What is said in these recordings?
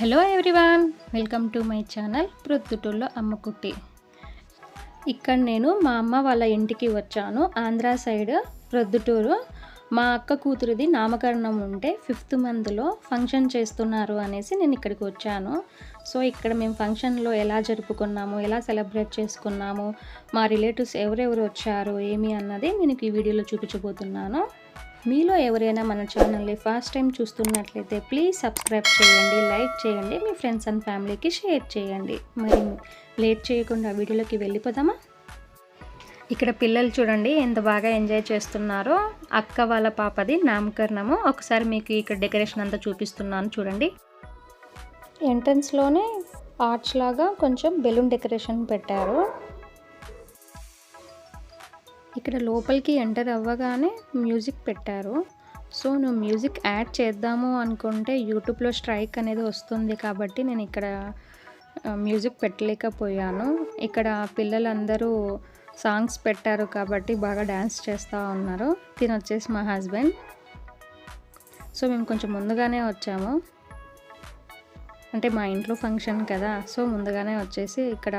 Hello everyone welcome to my channel ప్రొద్దుటూళ్ళలో Ammakutti ఇక్కడ నేను మా అమ్మ వాళ్ళ ఇంటికి వచ్చాను. ఆంధ్ర సైడ్ ప్రొద్దుటూరు. మా అక్క కూతురిది నామకరణం ఉంటే ఫిఫ్త్ మంత్లో ఫంక్షన్ చేస్తున్నారు అనేసి నేను ఇక్కడికి వచ్చాను. సో ఇక్కడ మేము ఫంక్షన్లో ఎలా జరుపుకున్నాము ఎలా సెలబ్రేట్ చేసుకున్నాము మా రిలేటివ్స్ ఎవరెవరు వచ్చారు ఏమి అన్నది నేను ఈ వీడియోలో చూపించబోతున్నాను. మీలో ఎవరైనా మన ఛానల్ని ఫస్ట్ టైం చూస్తున్నట్లయితే ప్లీజ్ సబ్స్క్రైబ్ చేయండి లైక్ చేయండి మీ ఫ్రెండ్స్ అండ్ ఫ్యామిలీకి షేర్ చేయండి. మరి లేట్ చేయకుండా వీడియోలోకి వెళ్ళిపోదామా? ఇక్కడ పిల్లలు చూడండి ఎంత బాగా ఎంజాయ్ చేస్తున్నారో. అక్క వాళ్ళ పాపది నామకరణము. ఒకసారి మీకు ఇక్కడ డెకరేషన్ అంతా చూపిస్తున్నాను చూడండి. ఎంట్రన్స్లోనే ఆర్చ్ లాగా కొంచెం బెలూన్ డెకరేషన్ పెట్టారు. ఇక్కడ లోపలికి ఎంటర్ అవ్వగానే మ్యూజిక్ పెట్టారు. సో నువ్వు మ్యూజిక్ యాడ్ చేద్దాము అనుకుంటే యూట్యూబ్లో స్ట్రైక్ అనేది వస్తుంది కాబట్టి నేను ఇక్కడ మ్యూజిక్ పెట్టలేకపోయాను. ఇక్కడ పిల్లలందరూ సాంగ్స్ పెట్టారు కాబట్టి బాగా డ్యాన్స్ చేస్తూ ఉన్నారు. తిని వచ్చేసి మా హస్బెండ్. సో మేము కొంచెం ముందుగానే వచ్చాము. అంటే మా ఇంట్లో ఫంక్షన్ కదా సో ముందుగానే వచ్చేసి ఇక్కడ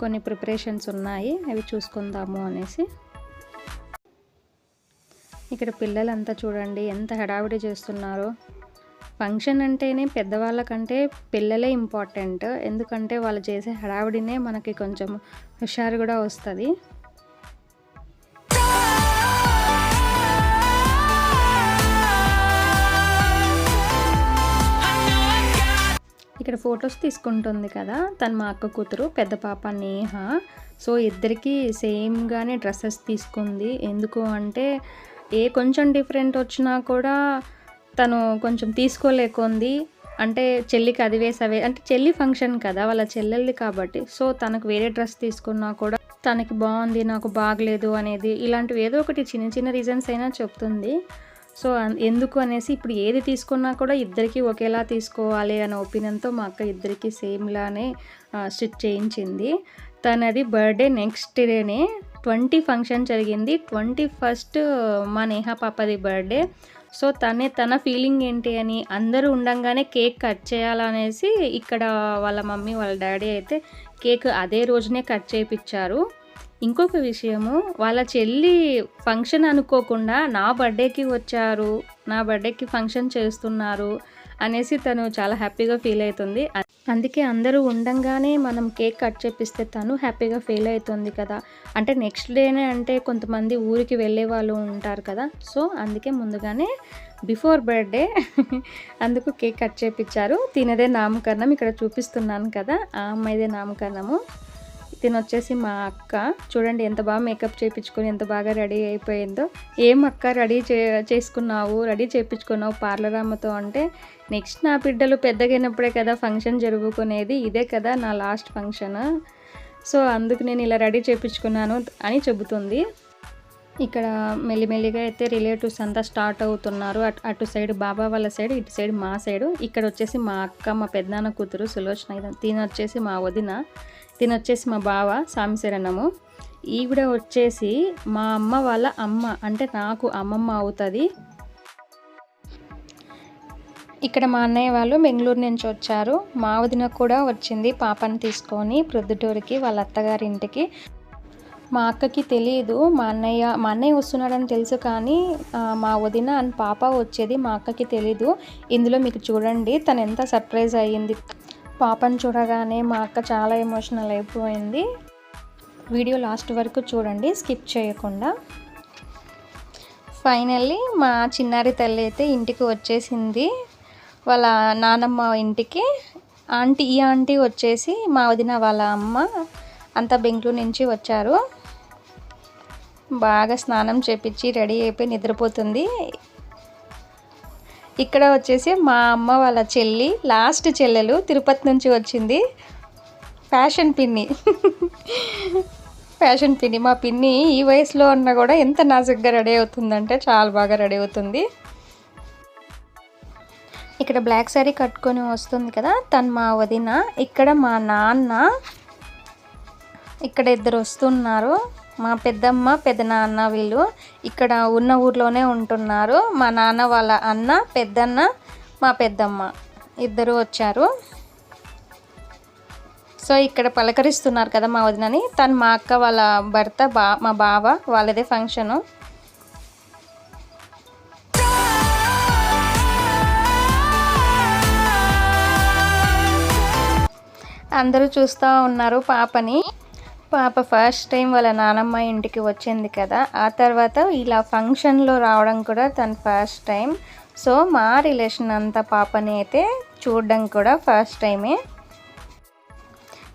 కొన్ని ప్రిపరేషన్స్ ఉన్నాయి అవి చూసుకుందాము అనేసి. ఇక్కడ పిల్లలంతా చూడండి ఎంత హడావిడి చేస్తున్నారో. ఫంక్షన్ అంటేనే పెద్దవాళ్ళకంటే పిల్లలే ఇంపార్టెంట్. ఎందుకంటే వాళ్ళు చేసే హడావిడినే మనకి కొంచెం హుషారు కూడా వస్తుంది. ఇక్కడ ఫొటోస్ తీసుకుంటుంది కదా తను మా అక్క కూతురు పెద్ద పాప నేహ. సో ఇద్దరికి సేమ్గానే డ్రెస్సెస్ తీసుకుంది. ఎందుకు అంటే ఏ కొంచెం డిఫరెంట్ వచ్చినా కూడా తను కొంచెం తీసుకోలేకుంది. అంటే చెల్లికి అది వేసవే అంటే చెల్లి ఫంక్షన్ కదా వాళ్ళ చెల్లెల్ది కాబట్టి. సో తనకు వేరే డ్రెస్ తీసుకున్నా కూడా తనకి బాగుంది నాకు బాగలేదు అనేది ఇలాంటివి ఏదో ఒకటి చిన్న చిన్న రీజన్స్ అయినా చెప్తుంది. సో ఎందుకు అనేసి ఇప్పుడు ఏది తీసుకున్నా కూడా ఇద్దరికి ఒకేలా తీసుకోవాలి అనే ఒపీనియన్తో మా అక్క ఇద్దరికి సేమ్లానే స్టిచ్ చేయించింది. తనది బర్త్డే నెక్స్ట్ డేనే ట్వంటీ ఫంక్షన్ జరిగింది. ట్వంటీ ఫస్ట్ మా నేహ పాపది బర్త్డే. సో తనే తన ఫీలింగ్ ఏంటి అని అందరూ ఉండంగానే కేక్ కట్ చేయాలనేసి ఇక్కడ వాళ్ళ మమ్మీ వాళ్ళ డాడీ అయితే కేక్ అదే రోజునే కట్ చేయించారు ఇంకొక విషయము వాళ్ళ చెల్లి ఫంక్షన్ అనుకోకుండా నా బర్త్డేకి వచ్చారు. నా బర్త్డేకి ఫంక్షన్ చేస్తున్నారు. అనేసి తను చాలా హ్యాపీగా ఫీల్ అవుతుంది. అందుకే అందరూ ఉండంగానే మనం కేక్ కట్ చేపిస్తే తను హ్యాపీగా ఫీల్ అవుతుంది కదా. అంటే నెక్స్ట్ డేనే అంటే కొంతమంది ఊరికి వెళ్ళే వాళ్ళు ఉంటారు కదా. సో అందుకే ముందుగానే బిఫోర్ బర్త్డే అందుకు కేక్ కట్ చేపించారు తినదే నామకరణం ఇక్కడ చూపిస్తున్నాను కదా. ఆ అమ్మాయిదే నామకరణము. తినొచ్చేసి మా అక్క. చూడండి ఎంత బాగా మేకప్ చేయించుకొని ఎంత బాగా రెడీ అయిపోయిందో. ఏం అక్క రెడీ చే చేసుకున్నావు? రెడీ చేయించుకున్నావు పార్లర్ అమ్మతో అంటే నెక్స్ట్ నా బిడ్డలు పెద్దగైనప్పుడే కదా ఫంక్షన్ జరుపుకునేది. ఇదే కదా నా లాస్ట్ ఫంక్షన్. సో అందుకు నేను ఇలా రెడీ చేయించుకున్నాను అని చెబుతుంది. ఇక్కడ మెల్లిమెల్లిగా అయితే రిలేటివ్స్ అంతా స్టార్ట్ అవుతున్నారు. అటు అటు సైడ్ బాబా వాళ్ళ సైడ్ ఇటు సైడ్ మా సైడు. ఇక్కడ వచ్చేసి మా అక్క మా పెద్దనాన్న కూతురు సులోచన తిని వచ్చేసి మా వదిన. తినొచ్చేసి మా బావ సామిశరణము ఈవిడ వచ్చేసి మా అమ్మ వాళ్ళ అమ్మ అంటే నాకు అమ్మమ్మ అవుతుంది. ఇక్కడ మా అన్నయ్య వాళ్ళు బెంగళూరు నుంచి వచ్చారు. మా వదిన కూడా వచ్చింది పాపని తీసుకొని ప్రొద్దుటూరికి వాళ్ళ అత్తగారి ఇంటికి. మా అక్కకి తెలియదు మా అన్నయ్య మా అన్నయ్య వస్తున్నాడని తెలుసు కానీ మా వదిన అండ్ పాప వచ్చేది మా అక్కకి తెలీదు. ఇందులో మీకు చూడండి తను ఎంత సర్ప్రైజ్ అయ్యింది. పాపను చూడగానే మా అక్క చాలా ఎమోషనల్ అయిపోయింది. వీడియో లాస్ట్ వరకు చూడండి స్కిప్ చేయకుండా. ఫైనల్లీ మా చిన్నారి తల్లి అయితే ఇంటికి వచ్చేసింది. వాళ్ళ నానమ్మ ఇంటికి. ఆంటీ ఈ ఆంటీ వచ్చేసి మా వదిన వాళ్ళ అమ్మ అంతా బెంగళూరు నుంచి వచ్చారు. బాగా స్నానం చేపించి రెడీ అయిపోయి నిద్రపోతుంది. ఇక్కడ వచ్చేసి మా అమ్మ వాళ్ళ చెల్లి లాస్ట్ చెల్లెలు తిరుపతి నుంచి వచ్చింది. ఫ్యాషన్ పిన్ని. ఫ్యాషన్ పిన్ని. మా పిన్ని ఈ వయసులో ఉన్న కూడా ఎంత నాజుగ్గా రెడీ అవుతుందంటే చాలా బాగా రెడీ అవుతుంది. ఇక్కడ బ్లాక్ శారీ కట్టుకొని వస్తుంది కదా తను మా వదిన. ఇక్కడ మా నాన్న. ఇక్కడ ఇద్దరు వస్తున్నారు. మా పెద్దమ్మ పెదనాన్న వీళ్ళు ఇక్కడ ఉన్న ఊర్లోనే ఉంటున్నారు. మా నాన్న వాళ్ళ అన్న పెద్దన్న మా పెద్దమ్మ ఇద్దరు వచ్చారు. సో ఇక్కడ పలకరిస్తున్నారు కదా మా వదినని. తను మా అక్క వాళ్ళ భర్త బా మా బావ వాళ్ళదే ఫంక్షను. అందరూ చూస్తూ ఉన్నారు పాపని. పాప ఫస్ట్ టైం వాళ్ళ నానమ్మ ఇంటికి వచ్చింది కదా ఆ తర్వాత ఇలా ఫంక్షన్లో రావడం కూడా తను ఫస్ట్ టైం. సో మా రిలేషన్ అంతా పాపని అయితే చూడడం కూడా ఫస్ట్ టైమే.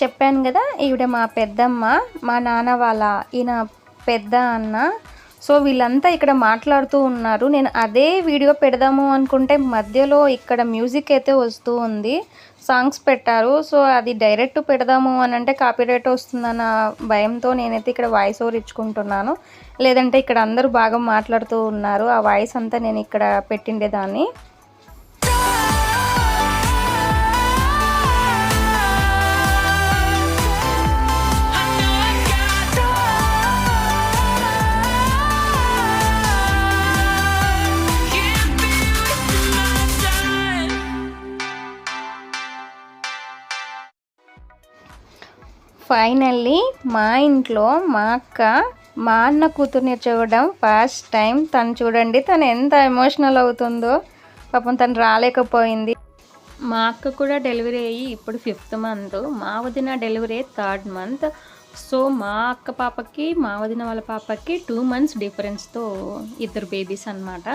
చెప్పాను కదా ఈవిడ మా పెద్దమ్మ మా నాన్న వాళ్ళ ఈయన పెద్ద అన్న సో వీళ్ళంతా ఇక్కడ మాట్లాడుతూ ఉన్నారు. నేను అదే వీడియో పెడదాము అనుకుంటే మధ్యలో ఇక్కడ మ్యూజిక్ అయితే వస్తూ ఉంది. సాంగ్స్ పెట్టారు. సో అది డైరెక్ట్ పెడదాము అని అంటే కాపీరైట్ వస్తుందన్న భయంతో నేనైతే ఇక్కడ వాయిస్ ఓవర్ ఇచ్చుకుంటున్నాను. లేదంటే ఇక్కడ అందరూ బాగా మాట్లాడుతూ ఉన్నారు. ఆ వాయిస్ అంతా నేను ఇక్కడ పెట్టిండేదాన్ని. ఫైనల్లీ మా ఇంట్లో మా అక్క మా అన్న కూతుర్ని చూడడం ఫస్ట్ టైం. తను చూడండి తను ఎంత ఎమోషనల్ అవుతుందో. పాపం తను రాలేకపోయింది. మా అక్క కూడా డెలివరీ అయ్యి ఇప్పుడు ఫిఫ్త్ మంత్. మా వదిన డెలివరీ థర్డ్ మంత్. సో మా అక్క పాపకి మా వదిన వాళ్ళ పాపకి టూ మంత్స్ డిఫరెన్స్తో ఇద్దరు బేబీస్ అనమాట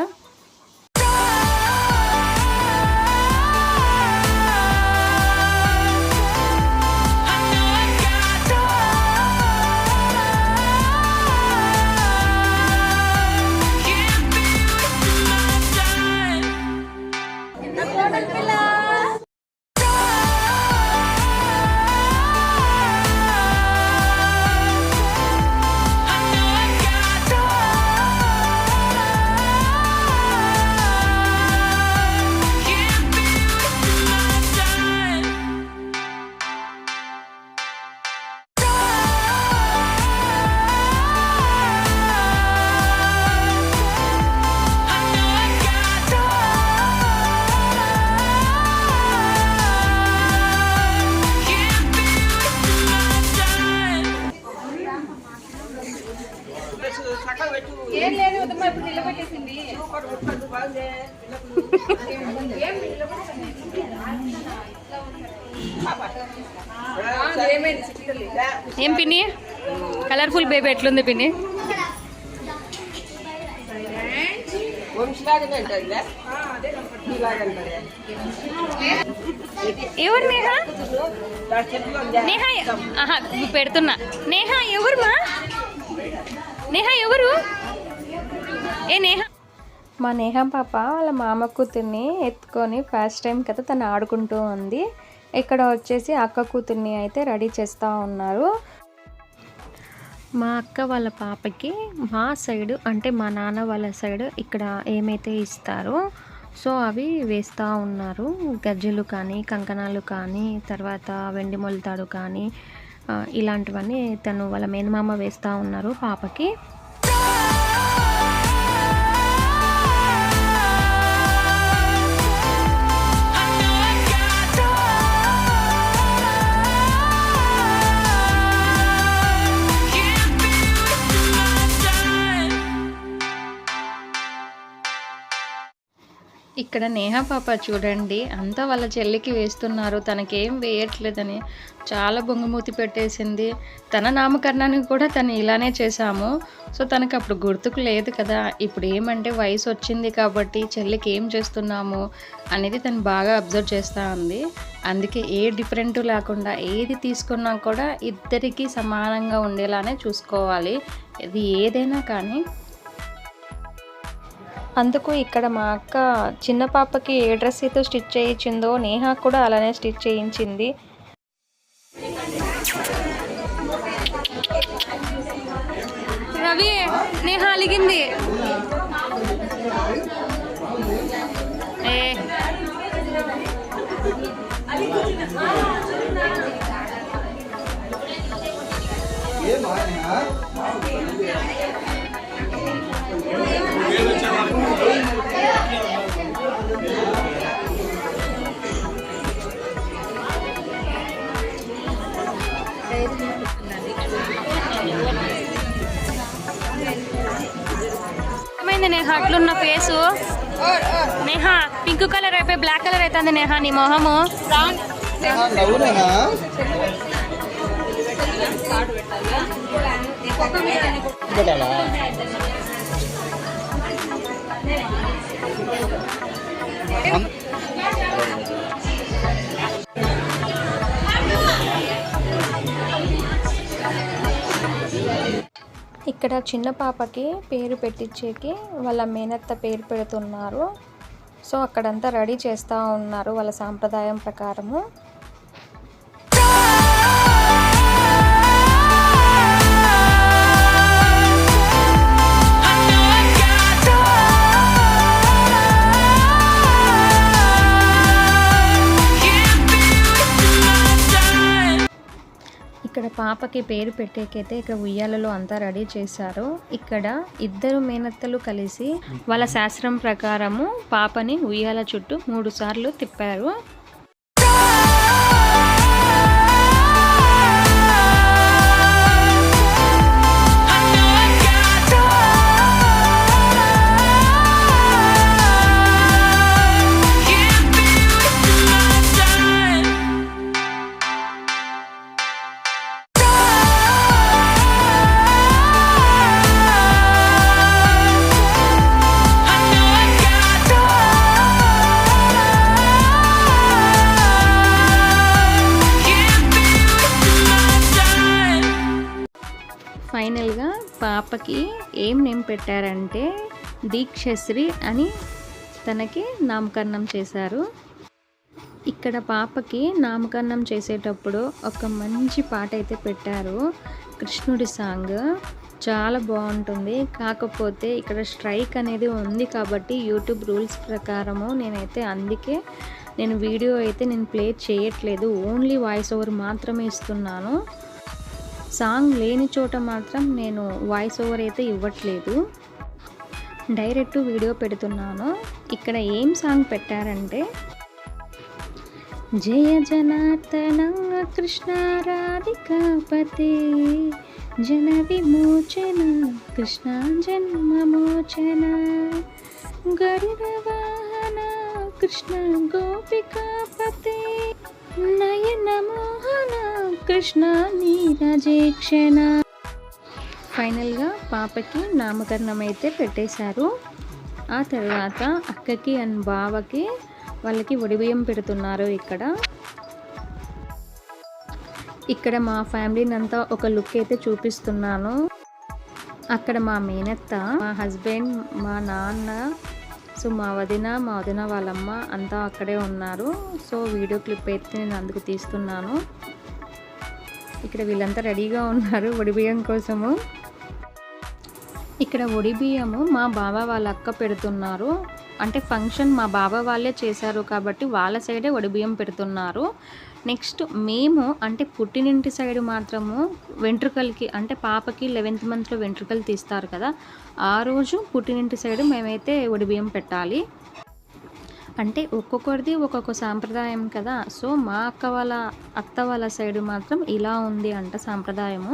ఏం పిన్ని? కలర్ఫుల్ బేబీ ఎట్లుంది పిన్ని? ఎవరు నేహ? నేహా ఆహా పెడుతున్నా. నేహ ఎవరు మా? నేహ ఎవరు? ఏ నేహ? మా నేహా పాప వాళ్ళ మామ కూతుర్ని ఎత్తుకొని ఫస్ట్ టైం కదా తను ఆడుకుంటూ ఉంది. ఇక్కడ వచ్చేసి అక్క కూతుర్ని అయితే రెడీ చేస్తూ ఉన్నారు. మా అక్క వాళ్ళ పాపకి మా సైడు అంటే మా నాన్న వాళ్ళ సైడ్ ఇక్కడ ఏమైతే ఇస్తారో సో అవి వేస్తూ ఉన్నారు. గజ్జలు కానీ కంకణాలు కానీ తర్వాత వెండి మొలతాడు కానీ ఇలాంటివన్నీ తను వాళ్ళ మేనమామ వేస్తూ ఉన్నారు పాపకి. ఇక్కడ నేహా పాప చూడండి అంతా వాళ్ళ చెల్లికి వేస్తున్నారు. తనకేం వేయట్లేదని చాలా బొంగుమూతి పెట్టేసింది. తన నామకరణానికి కూడా తను ఇలానే చేశాము. సో తనకు అప్పుడు గుర్తుకు లేదు కదా ఇప్పుడు ఏమంటే వయసు వచ్చింది కాబట్టి చెల్లికి ఏం చేస్తున్నాము అనేది తను బాగా అబ్జర్వ్ చేస్తూ ఉంది. అందుకే ఏ డిఫరెంట్ లేకుండా ఏది తీసుకున్నా కూడా ఇద్దరికీ సమానంగా ఉండేలానే చూసుకోవాలి. ఇది ఏదైనా కానీ అందుకు ఇక్కడ మా అక్క చిన్న పాపకి ఏ డ్రెస్ అయితే స్టిచ్ చేయించిందో నేహా కూడా అలానే స్టిచ్ చేయించింది. రవి నేహా అలిగింది. ఏ. ఫేసు. నేహా పింక్ కలర్ అయిపోయి బ్లాక్ కలర్ అవుతుంది నేహా నీ మొహము. పెట్టాలా ఇక్కడ చిన్న పాపకి పేరు పెట్టించేకి వాళ్ళ మేనత్త పేరు పెడుతున్నారు. సో అక్కడంతా రెడీ చేస్తూ ఉన్నారు వాళ్ళ సాంప్రదాయం ప్రకారము. పాపకి పేరు పెట్టేకైతే ఇక్కడ ఉయ్యాలలో అంతా రెడీ చేశారు. ఇక్కడ ఇద్దరు మేనత్తలు కలిసి వాళ్ళ శాస్త్రం ప్రకారము పాపని ఉయ్యాల చుట్టూ మూడు సార్లు తిప్పారు. పెట్టారంటే దీక్షశ్రీ అని తనకి నామకరణం చేశారు. ఇక్కడ పాపకి నామకరణం చేసేటప్పుడు ఒక మంచి పాట అయితే పెట్టారు. కృష్ణుడి సాంగ్ చాలా బాగుంటుంది. కాకపోతే ఇక్కడ స్ట్రైక్ అనేది ఉంది కాబట్టి యూట్యూబ్ రూల్స్ ప్రకారము నేనైతే అందుకే నేను వీడియో అయితే నేను ప్లే చేయట్లేదు. ఓన్లీ వాయిస్ ఓవర్ మాత్రమే ఇస్తున్నాను. సాంగ్ లేని చోట మాత్రం నేను వాయిస్ ఓవర్ అయితే ఇవ్వట్లేదు. డైరెక్ట్ వీడియో పెడుతున్నాను. ఇక్కడ ఏం సాంగ్ పెట్టారంటే జయ జనార్దన కృష్ణ రాధికాపతే జన విమోచన కృష్ణ జన్మమోచన గరుడ వాహన కృష్ణ గోపికాపతి నయన మోహన కృష్ణ. నీరజేక్షణ ఫైనల్గా పాపకి నామకరణం అయితే పెట్టేశారు. ఆ తర్వాత అక్కకి అండ్ బావకి వాళ్ళకి ఒడిబియ్యం పెడుతున్నారు ఇక్కడ. ఇక్కడ మా ఫ్యామిలీని అంతా ఒక లుక్ అయితే చూపిస్తున్నాను. అక్కడ మా మేనత్త మా హస్బెండ్ మా నాన్న సో మా వదిన మా వదిన వాళ్ళమ్మ అంతా అక్కడే ఉన్నారు. సో వీడియో క్లిప్ అయితే నేను అందుకు తీస్తున్నాను. ఇక్కడ వీళ్ళంతా రెడీగా ఉన్నారు ఒడిబియ్యం కోసము. ఇక్కడ ఒడి బియ్యము మా బావ వాళ్ళ అక్క పెడుతున్నారు. అంటే ఫంక్షన్ మా బాబా వాళ్ళే చేశారు కాబట్టి వాళ్ళ సైడే వడిబియ్యం పెడుతున్నారు. నెక్స్ట్ మేము అంటే పుట్టినింటి సైడ్ మాత్రము వెంట్రుకలకి అంటే పాపకి లెవెన్త్ మంత్లో వెంట్రుకలు తీస్తారు కదా ఆ రోజు పుట్టినింటి సైడ్ మేమైతే వడిబియ్యం పెట్టాలి. అంటే ఒక్కొక్కరిది ఒక్కొక్క సాంప్రదాయం కదా సో మా అక్క వాళ్ళ అత్త వాళ్ళ సైడ్ మాత్రం ఇలా ఉంది అంట సాంప్రదాయము.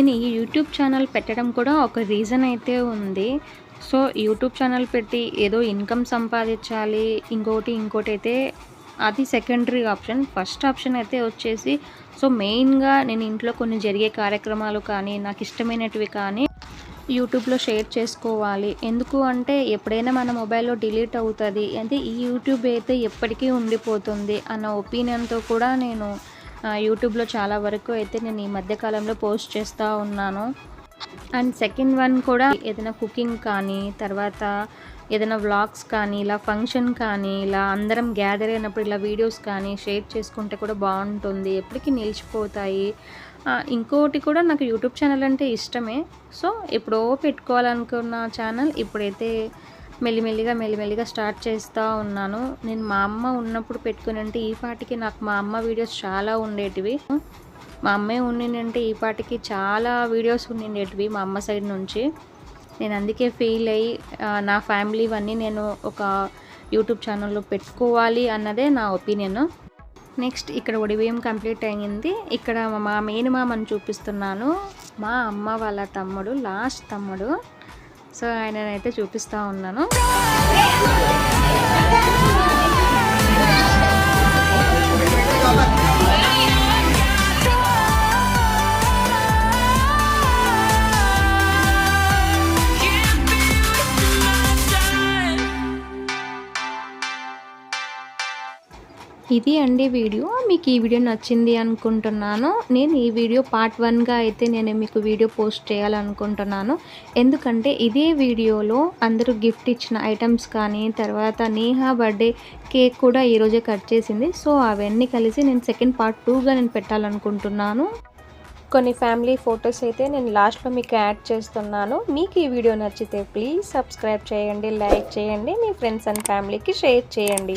నేను ఈ యూట్యూబ్ ఛానల్ పెట్టడం కూడా ఒక రీజన్ అయితే ఉంది. సో యూట్యూబ్ ఛానల్ పెట్టి ఏదో ఇన్కమ్ సంపాదించాలి ఇంకోటి ఇంకోటి అయితే అది సెకండరీ ఆప్షన్ ఫస్ట్ ఆప్షన్ అయితే వచ్చేసి సో మెయిన్గా నేను ఇంట్లో కొన్ని జరిగే కార్యక్రమాలు కానీ నాకు ఇష్టమైనటివి కానీ యూట్యూబ్లో షేర్ చేసుకోవాలి. ఎందుకు అంటే ఎప్పుడైనా మన మొబైల్లో డిలీట్ అవుతుంది. అంటే ఈ యూట్యూబ్ అయితే ఎప్పటికీ ఉండిపోతుంది అన్న ఒపీనియన్తో కూడా నేను యూట్యూబ్లో చాలా వరకు అయితే నేను ఈ మధ్యకాలంలో పోస్ట్ చేస్తూ ఉన్నాను. అండ్ సెకండ్ వన్ కూడా ఏదైనా కుకింగ్ కానీ తర్వాత ఏదైనా వ్లాగ్స్ కానీ ఇలా ఫంక్షన్ కానీ ఇలా అందరం గ్యాదర్ అయినప్పుడు ఇలా వీడియోస్ కానీ షేర్ చేసుకుంటే కూడా బాగుంటుంది. ఎప్పటికీ నిలిచిపోతాయి. ఇంకోటి కూడా నాకు యూట్యూబ్ ఛానల్ అంటే ఇష్టమే. సో ఎప్పుడో పెట్టుకోవాలనుకున్న ఛానల్ ఇప్పుడైతే మెల్లిమెల్లిగా మెల్లిమెల్లిగా స్టార్ట్ చేస్తూ ఉన్నాను. నేను మా అమ్మ ఉన్నప్పుడు పెట్టుకుని అంటే ఈ పాటికి నాకు మా అమ్మ వీడియోస్ చాలా ఉండేటివి. మా అమ్మే ఉండిందంటే ఈ పాటికి చాలా వీడియోస్ ఉండిండేటివి మా అమ్మ సైడ్ నుంచి. నేను అందుకే ఫీల్ అయ్యి నా ఫ్యామిలీ ఇవన్నీ నేను ఒక యూట్యూబ్ ఛానల్లో పెట్టుకోవాలి అన్నదే నా ఒపీనియన్. నెక్స్ట్ ఇక్కడ ఒడివేయం కంప్లీట్ అయ్యింది. ఇక్కడ మా మెయిన్ చూపిస్తున్నాను. మా అమ్మ వాళ్ళ తమ్ముడు లాస్ట్ తమ్ముడు. సో ఆయననైతే చూపిస్తూ ఉన్నాను. ఇది అండి వీడియో. మీకు ఈ వీడియో నచ్చింది అనుకుంటున్నాను. నేను ఈ వీడియో పార్ట్ వన్గా అయితే నేను మీకు వీడియో పోస్ట్ చేయాలనుకుంటున్నాను. ఎందుకంటే ఇదే వీడియోలో అందరూ గిఫ్ట్ ఇచ్చిన ఐటమ్స్ కానీ తర్వాత నేహా బర్త్డే కేక్ కూడా ఈరోజే కట్ చేసింది. సో అవన్నీ కలిసి నేను సెకండ్ పార్ట్ టూగా నేను పెట్టాలనుకుంటున్నాను. కొన్ని ఫ్యామిలీ ఫొటోస్ అయితే నేను లాస్ట్లో మీకు యాడ్ చేస్తున్నాను. మీకు ఈ వీడియో నచ్చితే ప్లీజ్ సబ్స్క్రైబ్ చేయండి లైక్ చేయండి మీ ఫ్రెండ్స్ అండ్ ఫ్యామిలీకి షేర్ చేయండి.